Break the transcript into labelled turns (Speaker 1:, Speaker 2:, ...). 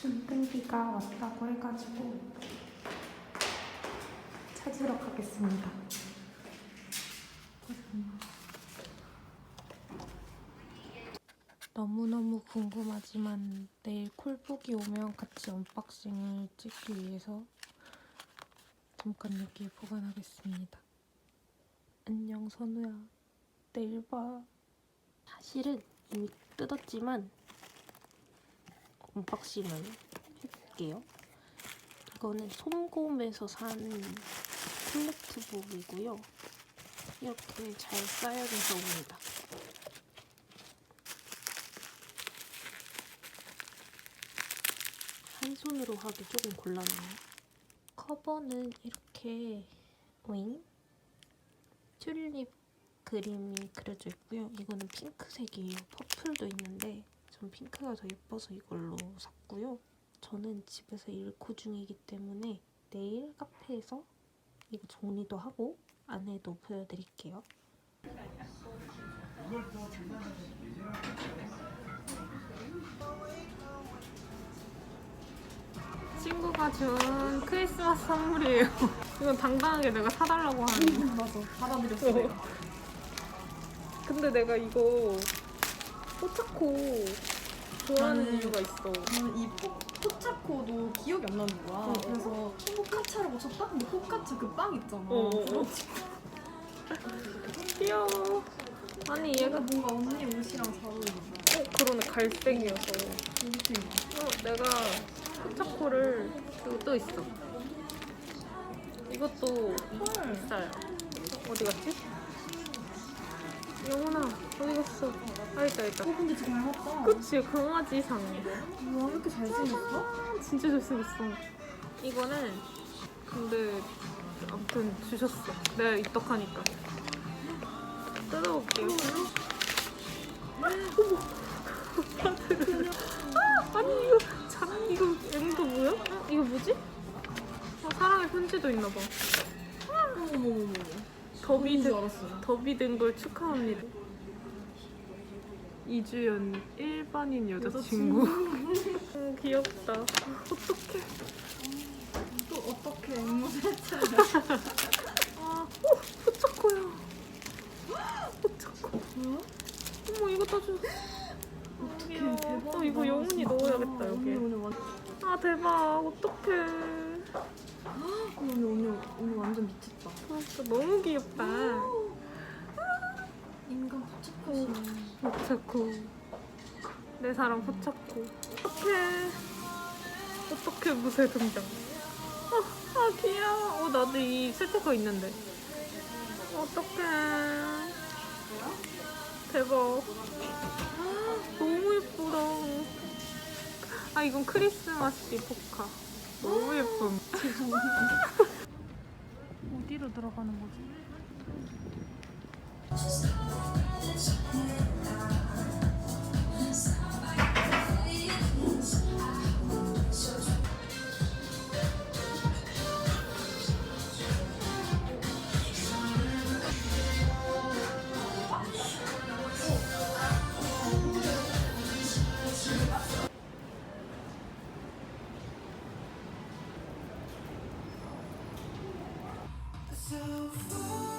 Speaker 1: 순둥이가 왔다고 해가지고 찾으러 가겠습니다. 너무너무 궁금하지만 내일 콜북이 오면 같이 언박싱을 찍기 위해서 잠깐 여기에 보관하겠습니다. 안녕 선우야. 내일 봐. 사실은 이미 뜯었지만 언박싱을 해볼게요. 이거는 솜곰에서 산 콜렉트북이고요. 이렇게 잘 쌓여져서 옵니다. 한 손으로 하기 조금 곤란해요. 커버는 이렇게 오잉 튤립 그림이 그려져 있고요. 이거는 핑크색이에요. 퍼플도 있는데 전 핑크가 더 예뻐서 이걸로 샀고요. 저는 집에서 일코 중이기 때문에 내일 카페에서 이거 정리도 하고 안에도 보여드릴게요. 친구가 준 크리스마스 선물이에요. 이건 당당하게 내가 사달라고 하는 거.
Speaker 2: 맞아. 받아들였어요.
Speaker 1: 근데 내가 이거 포차코 좋아하는
Speaker 2: 나는-
Speaker 1: 이유가 있어.
Speaker 2: 저는 이 포, 포차코도 기억이 안 나는 거야.
Speaker 1: 어.
Speaker 2: 그래서 포카차를 맞췄다? 근데 포카차 그 빵 있잖아.
Speaker 1: 어, 어, 어. 귀여워. 아니
Speaker 2: 얘가
Speaker 1: 얘가
Speaker 2: 뭔가 언니 옷이랑 잘 어울린다.
Speaker 1: 어 그러네 갈색이어서.
Speaker 2: 이렇게.
Speaker 1: 어 내가 포차코를 그리고 또 있어. 이것도
Speaker 2: 헐.
Speaker 1: 있어요. 어디 갔지? 영훈아 어디 갔어? 아 있다 있다.
Speaker 2: 어, 근데 잘 맞다.
Speaker 1: 그치 강아지 상이야.
Speaker 2: 우와, 왜 이렇게 잘생겼어?
Speaker 1: 아, 진짜 잘생겼어. 이거는 근데 아무튼 주셨어. 내가 입덕하니까. 뜯어볼게요. 어머. 아, 아니 이거 장 이거 앵도 뭐야? 어, 이거 뭐지? 어, 사랑의 편지도 있나봐.
Speaker 2: 어머머머머.
Speaker 1: 더비
Speaker 2: 알았어요.
Speaker 1: 더비 된 걸 축하합니다. 이주연 일반인 여자친구. 음, 귀엽다. 어떡해.
Speaker 2: 또 어떻게 앵무새 차려?
Speaker 1: 아, 오, 포차코야. 포차코.
Speaker 2: 뭐야?
Speaker 1: 어머, 이거 따줘. 귀여워. 어, 이거 영훈이 넣어야겠다, 여기.
Speaker 2: 오늘 완
Speaker 1: 아, 대박. 어떡해.
Speaker 2: 언니 오늘 오늘 완전 미쳤다.
Speaker 1: 아, 진짜 너무 귀엽다.
Speaker 2: 인간 포차코시.
Speaker 1: 포차코. 내 사랑 포차코. 어떡해. 어떡해, 무쇠 등장. 아, 아, 귀여워. 어, 나도 이 스티커 있는데. 어떡해. 대박. 너무 예쁘다. 아, 이건 크리스마스 포카. 너무 예쁨. 어디로 들어가는 거지?
Speaker 3: So far